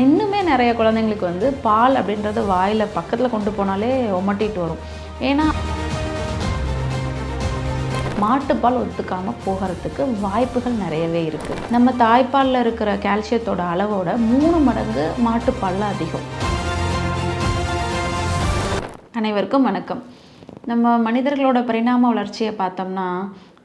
இன்னுமே நிறைய குழந்தைங்களுக்கு வந்து பால் அப்படின்றது வாயில் பக்கத்தில் கொண்டு போனாலே ஒமட்டிட்டு வரும். ஏன்னா மாட்டுப்பால் ஒத்துக்காமல் போகிறதுக்கு வாய்ப்புகள் நிறையவே இருக்குது நம்ம தாய்ப்பாலில் இருக்கிற கால்சியத்தோட அளவோட மூணு மடங்கு மாட்டுப்பாலில் அதிகம். அனைவருக்கும் வணக்கம். நம்ம மனிதர்களோட பரிணாம வளர்ச்சியை பார்த்தோம்னா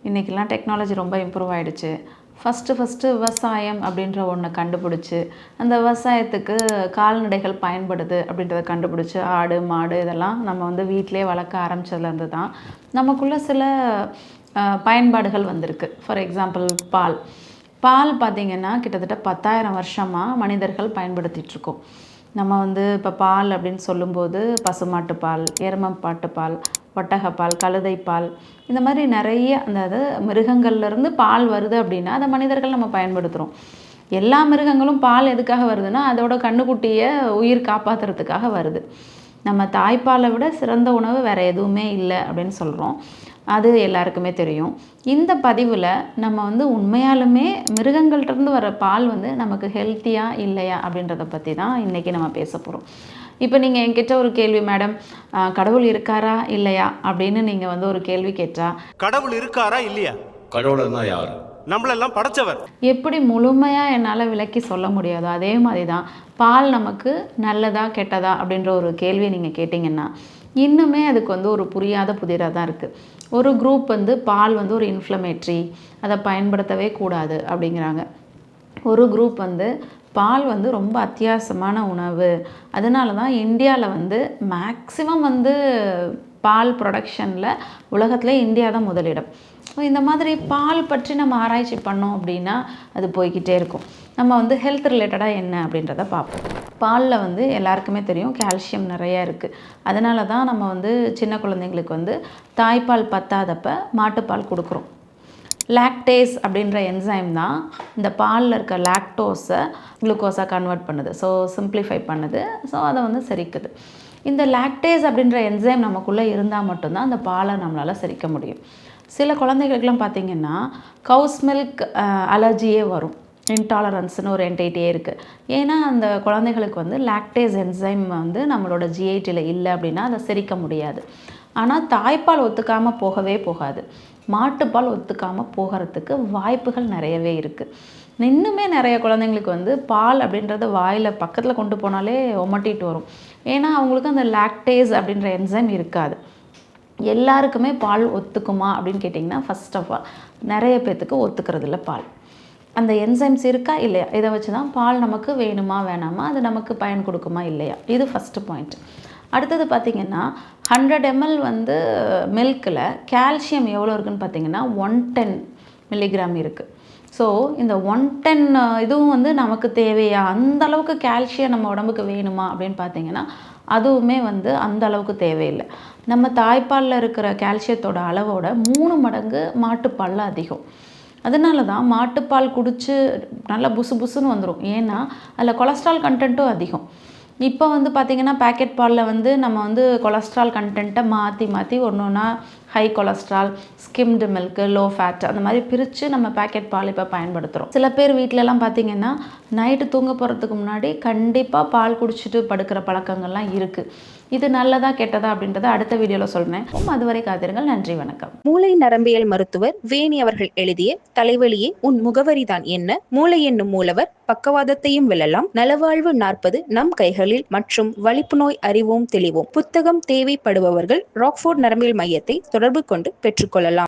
இன்றைக்கெல்லாம் டெக்னாலஜி ரொம்ப இம்ப்ரூவ் ஆகிடுச்சு ஃபஸ்ட்டு ஃபஸ்ட்டு விவசாயம் அப்படின்ற ஒன்றை கண்டுபிடிச்சி அந்த விவசாயத்துக்கு கால்நடைகள் பயன்படுது அப்படின்றத கண்டுபிடிச்சி ஆடு மாடு இதெல்லாம் நம்ம வந்து வீட்டிலே வளர்க்க ஆரம்பிச்சதுலேருந்து தான் நமக்குள்ள சில பயன்பாடுகள் வந்திருக்கு. ஃபார் எக்ஸாம்பிள் பால். பால் பார்த்திங்கன்னா கிட்டத்தட்ட பத்தாயிரம் வருஷமாக மனிதர்கள் பயன்படுத்திகிட்ருக்கோம் நம்ம வந்து இப்போ பால் அப்படின்னு சொல்லும்போது பசுமாட்டு பால் எருமப்பாட்டு பால் ஒட்டகப்பால் கழுதைப்பால் இந்த மாதிரி நிறைய அந்த அது மிருகங்கள்லேருந்து பால் வருது அப்படின்னா அதை மனிதர்கள் நம்ம பயன்படுத்துகிறோம் எல்லா மிருகங்களும் பால் எதுக்காக வருதுன்னா அதோட கண்ணுக்குட்டியை உயிர் காப்பாற்றுறதுக்காக வருது. நம்ம தாய்ப்பாலை விட சிறந்த உணவு வேறு எதுவுமே இல்லை அப்படின்னு சொல்கிறோம் அது எல்லாருக்குமே தெரியும். இந்த பதிவில் நம்ம வந்து உண்மையாலுமே மிருகங்கள்கிட்டருந்து வர பால் வந்து நமக்கு ஹெல்த்தியாக இல்லையா அப்படின்றத பற்றி தான் இன்றைக்கி நம்ம பேச போகிறோம் இப்போ நீங்கள் என்கிட்ட ஒரு கேள்வி மேடம் கடவுள் இருக்காரா இல்லையா? அப்படின்னு நீங்கள் வந்து ஒரு கேள்வி கேட்டால் கடவுள் இருக்காரா இல்லையா? கடவுள்னா யாரு? நம்மளெல்லாம் படைச்சவர். எப்படி முழுமையாக என்னால் விளக்கி சொல்ல முடியாதோ அதே மாதிரி தான் பால் நமக்கு நல்லதா கெட்டதா அப்படின்ற ஒரு கேள்வியை நீங்கள் கேட்டிங்கன்னா இன்னுமே அதுக்கு வந்து ஒரு புரியாத புதிராக தான் இருக்குது ஒரு குரூப் வந்து பால் வந்து ஒரு இன்ஃப்ளமேட்ரி அதை பயன்படுத்தவே கூடாது அப்படிங்கிறாங்க. ஒரு குரூப் வந்து பால் வந்து ரொம்ப அத்தியாவசியமான உணவு. அதனால தான் இந்தியாவில் வந்து மேக்ஸிமம் வந்து பால் ப்ரொடக்ஷனில் உலகத்தில் இந்தியா தான் முதலிடம். ஸோ இந்த மாதிரி பால் பற்றி நம்ம ஆராய்ச்சி பண்ணோம் அப்படின்னா அது போய்க்கிட்டே இருக்கும். நம்ம வந்து ஹெல்த் ரிலேட்டடாக என்ன அப்படின்றத பார்ப்போம். பாலில் வந்து எல்லாருக்குமே தெரியும் கால்சியம் நிறையா இருக்குது அதனால தான் நம்ம வந்து சின்ன குழந்தைங்களுக்கு வந்து தாய்ப்பால் பத்தாதப்ப மாட்டுப்பால் கொடுக்குறோம். லாக்டேஸ் அப்படின்ற என்சைம் தான் இந்த பாலில் இருக்க லாக்டோஸை குளுக்கோஸாக கன்வெர்ட் பண்ணுது. ஸோ சிம்பிளிஃபை பண்ணுது. ஸோ அதை வந்து செரிக்குது. இந்த லாக்டேஸ் அப்படின்ற என்சைம் நமக்குள்ளே இருந்தால் மட்டும்தான் அந்த பாலை நம்மளால் செரிக்க முடியும். சில குழந்தைகளுக்கெல்லாம் பார்த்திங்கன்னா கவுஸ் மில்க் அலர்ஜியே வரும். இன்டாலரன்ஸ்னு ஒரு என்டைட்டியே இருக்குது ஏன்னா அந்த குழந்தைகளுக்கு வந்து லாக்டேஸ் என்சைம் வந்து நம்மளோட ஜிஐடியில் இல்லை அப்படின்னா அதை செரிக்க முடியாது. ஆனால் தாய்ப்பால் ஒத்துக்காமல் போகவே போகாது. மாட்டுப்பால் ஒத்துக்காமல் போகிறதுக்கு வாய்ப்புகள் நிறையவே இருக்குது இன்னுமே நிறைய குழந்தைங்களுக்கு வந்து பால் அப்படின்றது வாயில் பக்கத்தில் கொண்டு போனாலே ஒமட்டிட்டு வரும். ஏன்னா அவங்களுக்கு அந்த லாக்டேஸ் அப்படின்ற என்சைம் இருக்காது. எல்லாருக்குமே பால் ஒத்துக்குமா அப்படின்னு கேட்டிங்கன்னா ஃபர்ஸ்ட் ஆஃப் ஆல் நிறைய பேர்த்துக்கு ஒத்துக்கிறதுல பால். அந்த என்சைம்ஸ் இருக்கா இல்லையா? இதை வச்சு தான் பால் நமக்கு வேணுமா வேணாமா அது நமக்கு பயன் கொடுக்குமா இல்லையா? இது ஃபஸ்ட்டு பாயிண்ட் அடுத்தது பார்த்திங்கன்னா ஹண்ட்ரட் எம்எல் வந்து மில்கில் கால்சியம் எவ்வளோ இருக்குன்னு பார்த்தீங்கன்னா ஒன் டென் மில்லிகிராம் இருக்குது ஸோ இந்த ஒன் டென் இதுவும் வந்து நமக்கு தேவையா? அந்த அளவுக்கு கால்சியம் நம்ம உடம்புக்கு வேணுமா அப்படின்னு பார்த்தீங்கன்னா அதுவுமே வந்து அந்த அளவுக்கு தேவையில்லை. நம்ம தாய்ப்பாலில் இருக்கிற கால்சியத்தோட அளவோட மூணு மடங்கு மாட்டுப்பாலில் அதிகம். அதனால தான் மாட்டுப்பால் குடித்து நல்லா புசு புசுன்னு வந்துடும் ஏன்னா அதில் கொலஸ்ட்ரால் கண்டென்ட்டும் அதிகம். இப்போ வந்து பார்த்திங்கன்னா பேக்கெட் பாலில் வந்து நம்ம வந்து கொலஸ்ட்ரால் கன்டென்ட்டை மாற்றி மாற்றி ஒன்று ஒன்றா high cholesterol skimmed milk low fat அந்த மாதிரி பிரித்து நம்ம பேக்கெட் பால் இப்போ பயன்படுத்துகிறோம் சில பேர் வீட்டிலலாம் பார்த்திங்கன்னா நைட்டு தூங்க போகிறதுக்கு முன்னாடி கண்டிப்பாக பால் குடிச்சிட்டு படுக்கிற பழக்கங்கள்லாம் இருக்குது இது நல்லதா கெட்டதா அப்படின்றத அடுத்த வீடியோவில் சொல்கிறேன் அதுவரை காத்திருங்கள். நன்றி வணக்கம். மூளை நரம்பியல் மருத்துவர் வேணி அவர்கள் எழுதிய தலைவலியே உன் முகவரிதான் என்ன? மூளை என்னும் மூலவர் பக்கவாதத்தையும் வெல்லலாம். நலவாழ்வு நாற்பது நம் கைகளில் மற்றும் வலிப்பு நோய் அறிவோம் தெளிவோம். புத்தகம் தேவைப்படுபவர்கள் ராக்ஃபோர்ட் நரம்பியல் மையத்தை தொடர்பு கொண்டு பெற்றுக்கொள்ளலாம்.